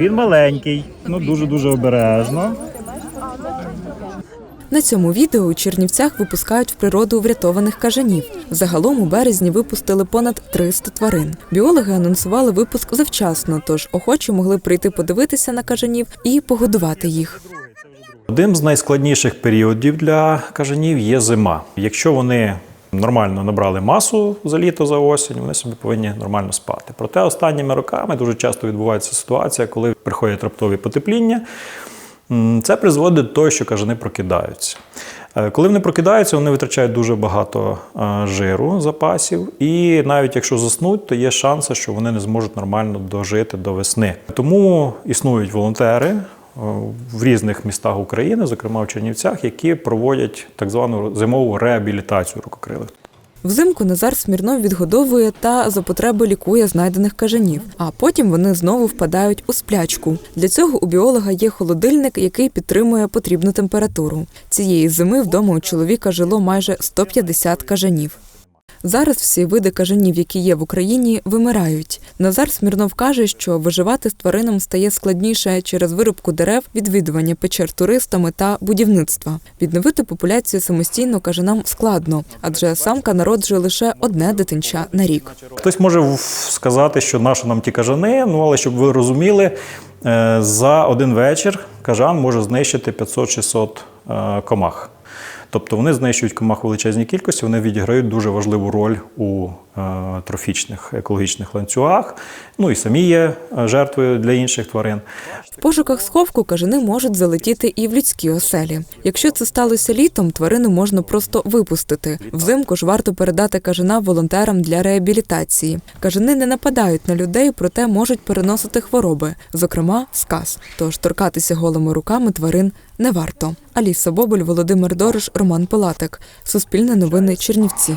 Він маленький, ну дуже-дуже обережно. На цьому відео у Чернівцях випускають в природу врятованих кажанів. Загалом у березні випустили понад 300 тварин. Біологи анонсували випуск завчасно, тож охочі могли прийти подивитися на кажанів і погодувати їх. Одним з найскладніших періодів для кажанів є зима. Якщо вони нормально набрали масу за літо, за осінь, вони собі повинні нормально спати. Проте останніми роками дуже часто відбувається ситуація, коли приходять раптові потепління. Це призводить до того, що кажани прокидаються. Е, Коли вони прокидаються, вони витрачають дуже багато е, жиру запасів, і навіть якщо заснуть, то є шанси, що вони не зможуть нормально дожити до весни. Тому існують волонтери в різних містах України, зокрема в Чернівцях, які проводять так звану зимову реабілітацію рукокрилих. Взимку Назар Смірнов відгодовує та за потреби лікує знайдених кажанів, а потім вони знову впадають у сплячку. Для цього у біолога є холодильник, який підтримує потрібну температуру. Цієї зими вдома у чоловіка жило майже 150 кажанів. Зараз всі види кажанів, які є в Україні, вимирають. Назар Смірнов каже, що виживати з тваринам стає складніше через вирубку дерев, відвідування печер туристами та будівництва. Відновити популяцію самостійно кажанам складно, адже самка народжує лише одне дитинча на рік. Хтось може сказати, що нащо нам ті кажани, ну але щоб ви розуміли, е, за один вечір кажан може знищити 500-600 е, комах. Тобто вони знищують комах у величезній кількості, вони відіграють дуже важливу роль у е, трофічних екологічних ланцюгах. Ну і самі є е, жертвою для інших тварин. В пошуках сховку кажани можуть залетіти і в людські оселі. Якщо це сталося літом, тварину можна просто випустити. Взимку ж варто передати кажана волонтерам для реабілітації. Кажани не нападають на людей, проте можуть переносити хвороби, зокрема сказ. Тож торкатися голими руками тварин не варто. Аліса Боболь, Володимир Дорож, Роман Палатик. Суспільне новини Чернівці.